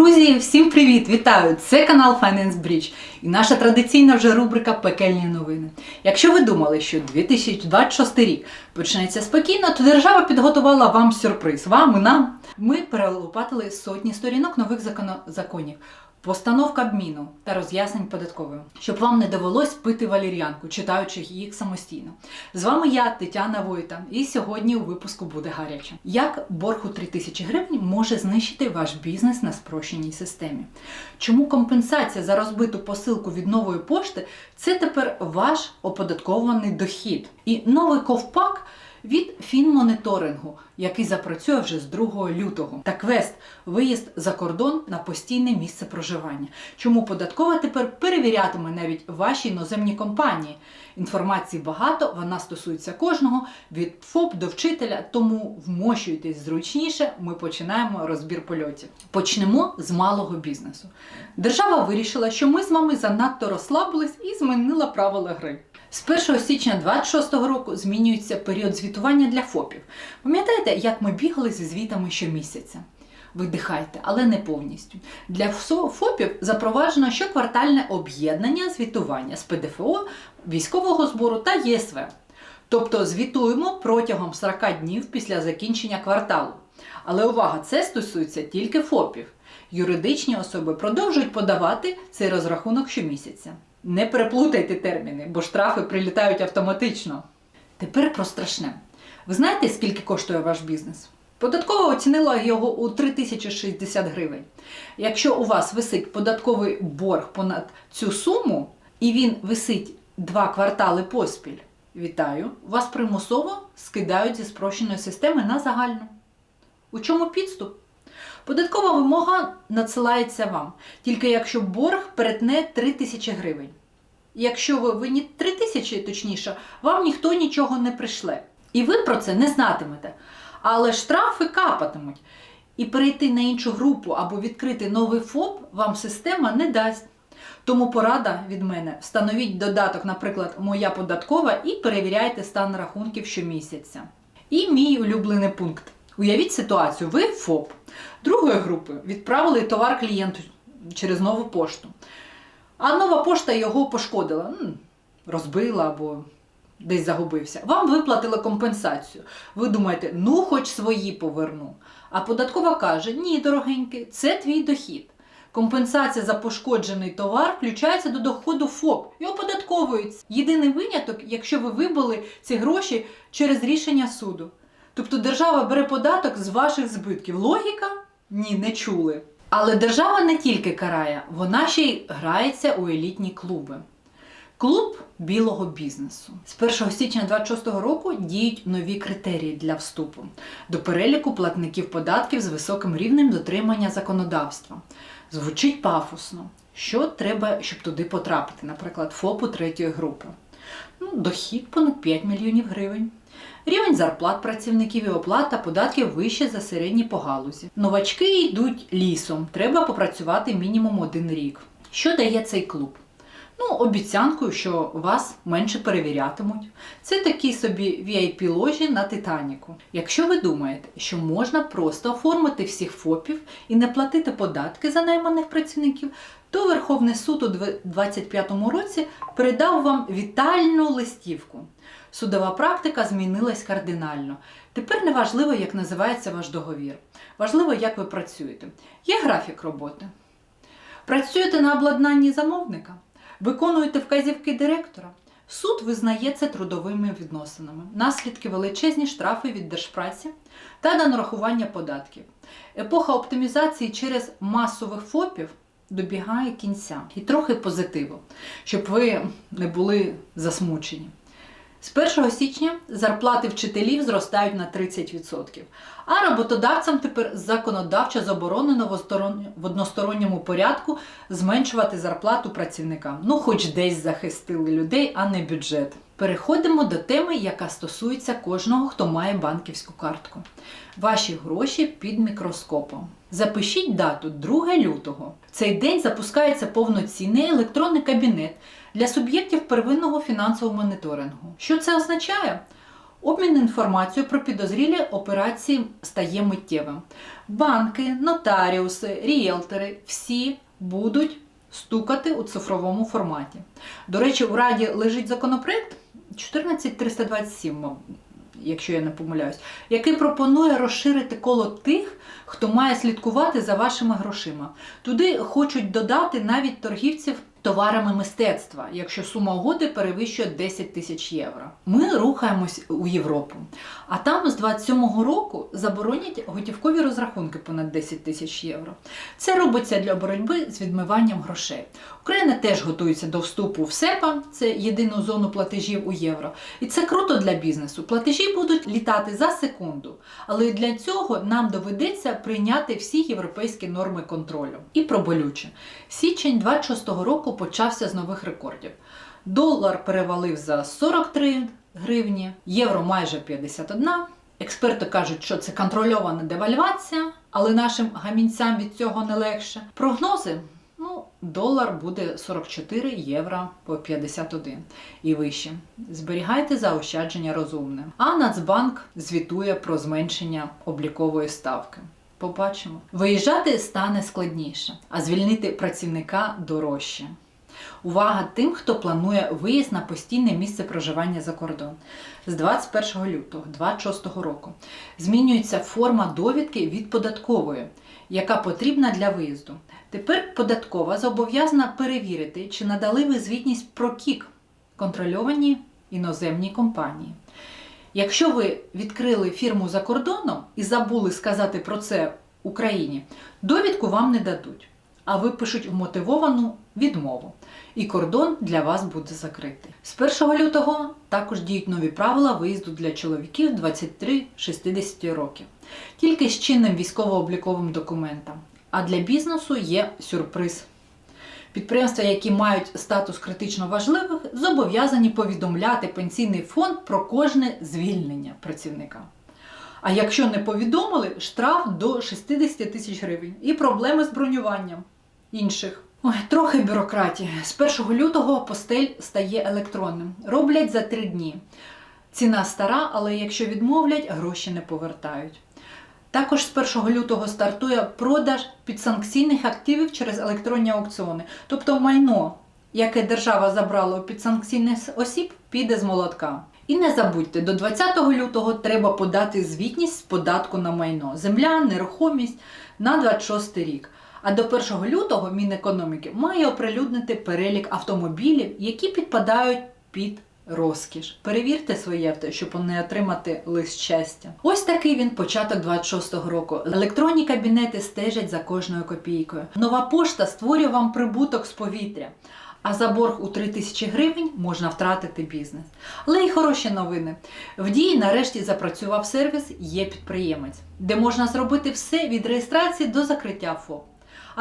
Друзі, всім привіт! Вітаю! Це канал Finance Bridge і наша традиційна вже рубрика Пекельні новини. Якщо ви думали, що 2026 рік почнеться спокійно, то держава підготувала вам сюрприз. Вам і нам. Ми перелопатили сотні сторінок нових законів. Постанов Кабміну та роз'яснень податкової, щоб вам не довелось пити валір'янку, читаючи їх самостійно. З вами я, Тетяна Войта, і сьогодні у випуску буде гаряче. Як борг у 3000 гривень може знищити ваш бізнес на спрощеній системі? Чому компенсація за розбиту посилку від нової пошти це тепер ваш оподаткований дохід? І новий ковпак від фінмоніторингу, який запрацює вже з 2 лютого, та квест виїзд за кордон на постійне місце проживання. Чому податкова тепер перевірятиме навіть ваші іноземні компанії? Інформації багато, вона стосується кожного від ФОП до вчителя, тому вмощуйтесь зручніше. Ми починаємо розбір польотів. Почнемо з малого бізнесу. Держава вирішила, що ми з вами занадто розслабились і змінила правила гри. З 1 січня 2026 року змінюється період звітування для ФОПів. Пам'ятаєте, як ми бігали зі звітами щомісяця? Видихайте, але не повністю. Для ФОПів запроваджено щоквартальне об'єднання звітування з ПДФО, військового збору та ЄСВ. Тобто звітуємо протягом 40 днів після закінчення кварталу. Але увага, це стосується тільки ФОПів. Юридичні особи продовжують подавати цей розрахунок щомісяця. Не переплутайте терміни, бо штрафи прилітають автоматично. Тепер про страшне. Ви знаєте, скільки коштує ваш бізнес? Податкова оцінила його у 3060 гривень. Якщо у вас висить податковий борг понад цю суму, і він висить два квартали поспіль, вітаю, вас примусово скидають зі спрощеної системи на загальну. У чому підступ? Податкова вимога надсилається вам, тільки якщо борг перетне 3 тисячі гривень. Якщо ви винні 3 тисячі, точніше, вам ніхто нічого не пришле. І ви про це не знатимете. Але штрафи капатимуть. І перейти на іншу групу або відкрити новий ФОП вам система не дасть. Тому порада від мене: встановіть додаток, наприклад, Моя податкова і перевіряйте стан рахунків щомісяця. І мій улюблений пункт. Уявіть ситуацію, ви ФОП другої групи відправили товар клієнту через нову пошту. А нова пошта його пошкодила, розбила або десь загубився. Вам виплатили компенсацію. Ви думаєте, ну хоч свої поверну. А податкова каже: ні, дорогенький, це твій дохід. Компенсація за пошкоджений товар включається до доходу ФОП і оподатковується. Єдиний виняток, якщо ви вибили ці гроші через рішення суду. Тобто держава бере податок з ваших збитків. Логіка? Ні, не чули. Але держава не тільки карає, вона ще й грається у елітні клуби. Клуб білого бізнесу з 1 січня 2026 року діють нові критерії для вступу до переліку платників податків з високим рівнем дотримання законодавства. Звучить пафосно. Що треба, щоб туди потрапити? Наприклад, ФОПу третьої групи. Ну, дохід понад 5 мільйонів гривень. Рівень зарплат працівників і оплата податків вище за середні по галузі. Новачки йдуть лісом. Треба попрацювати мінімум один рік. Що дає цей клуб? Ну, обіцянкою, що вас менше перевірятимуть. Це такі собі vip ложі на Титаніку. Якщо ви думаєте, що можна просто оформити всіх ФОПів і не платити податки за найманих працівників, то Верховний суд у 2025 році передав вам вітальну листівку. Судова практика змінилась кардинально. Тепер не важливо, як називається ваш договір. Важливо, як ви працюєте. Є графік роботи. Працюєте на обладнанні замовника, виконуєте вказівки директора. Суд визнає це трудовими відносинами, наслідки величезні штрафи від держпраці та на нарахування податків. Епоха оптимізації через масових ФОПів добігає кінця. І трохи позитиву, щоб ви не були засмучені. З 1 січня зарплати вчителів зростають на 30%, а роботодавцям тепер законодавчо заборонено в односторонньому порядку зменшувати зарплату працівникам. Ну, хоч десь захистили людей, а не бюджет. Переходимо до теми, яка стосується кожного, хто має банківську картку. Ваші гроші під мікроскопом. Запишіть дату 2 лютого. В цей день запускається повноцінний електронний кабінет для суб'єктів первинного фінансового моніторингу. Що це означає? Обмін інформацією про підозрілі операції стає миттєвим. Банки, нотаріуси, ріелтори всі будуть стукати у цифровому форматі. До речі, у Раді лежить законопроект 14327, мабуть, якщо я не помиляюсь, який пропонує розширити коло тих, хто має слідкувати за вашими грошима. Туди хочуть додати навіть торгівців товарами мистецтва, якщо сума угоди перевищує 10 тисяч євро. Ми рухаємось у Європу. А там з 27-го року заборонять готівкові розрахунки понад 10 тисяч євро. Це робиться для боротьби з відмиванням грошей. Україна теж готується до вступу в СЕПА, це єдину зону платежів у євро. І це круто для бізнесу. Платежі будуть літати за секунду. Але для цього нам доведеться прийняти всі європейські норми контролю. І про болюче. Січень 26-го року почався з нових рекордів. Долар перевалив за 43 гривні, євро майже 51. Експерти кажуть, що це контрольована девальвація, але нашим гамінцям від цього не легше. Прогнози. Ну, долар буде 44 євро по 51 і вище. Зберігайте заощадження розумне. А Нацбанк звітує про зменшення облікової ставки. Побачимо. Виїжджати стане складніше, а звільнити працівника дорожче. Увага тим, хто планує виїзд на постійне місце проживання за кордон. З 21 лютого 2026 року змінюється форма довідки від податкової, яка потрібна для виїзду. Тепер податкова зобов'язана перевірити, чи надали ви звітність про КІК контрольовані іноземні компанії. Якщо ви відкрили фірму за кордоном і забули сказати про це Україні, довідку вам не дадуть, а випишуть вмотивовану відмову. І кордон для вас буде закритий. З 1 лютого також діють нові правила виїзду для чоловіків 23-60 років, тільки з чинним військово-обліковим документом. А для бізнесу є сюрприз. Підприємства, які мають статус критично важливих, зобов'язані повідомляти пенсійний фонд про кожне звільнення працівника. А якщо не повідомили, штраф до 60 тисяч гривень і проблеми з бронюванням інших. Ой, трохи бюрократії. З 1 лютого постель стає електронним. Роблять за три дні. Ціна стара, але якщо відмовлять, гроші не повертають. Також з 1 лютого стартує продаж підсанкційних активів через електронні аукціони. Тобто майно, яке держава забрала у підсанкційних осіб, піде з молотка. І не забудьте, до 20 лютого треба подати звітність з податку на майно, земля, нерухомість на 26 рік. А до 1 лютого Мінекономіки має оприлюднити перелік автомобілів, які підпадають під розкіш. Перевірте своє авто, щоб не отримати лист щастя. Ось такий він початок 26-го року. Електронні кабінети стежать за кожною копійкою. Нова пошта створює вам прибуток з повітря. А за борг у 3 тисячі гривень можна втратити бізнес. Але й хороші новини. В дії нарешті запрацював сервіс Є підприємець, де можна зробити все від реєстрації до закриття ФОП.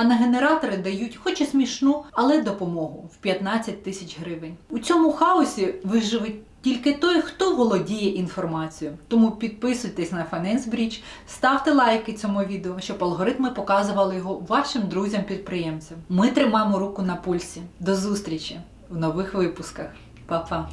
А на генератори дають хоч і смішну, але допомогу в 15 тисяч гривень. У цьому хаосі виживе тільки той, хто володіє інформацією. Тому підписуйтесь на Finance Bridge, ставте лайки цьому відео, щоб алгоритми показували його вашим друзям-підприємцям. Ми тримаємо руку на пульсі. До зустрічі в нових випусках. Па-па!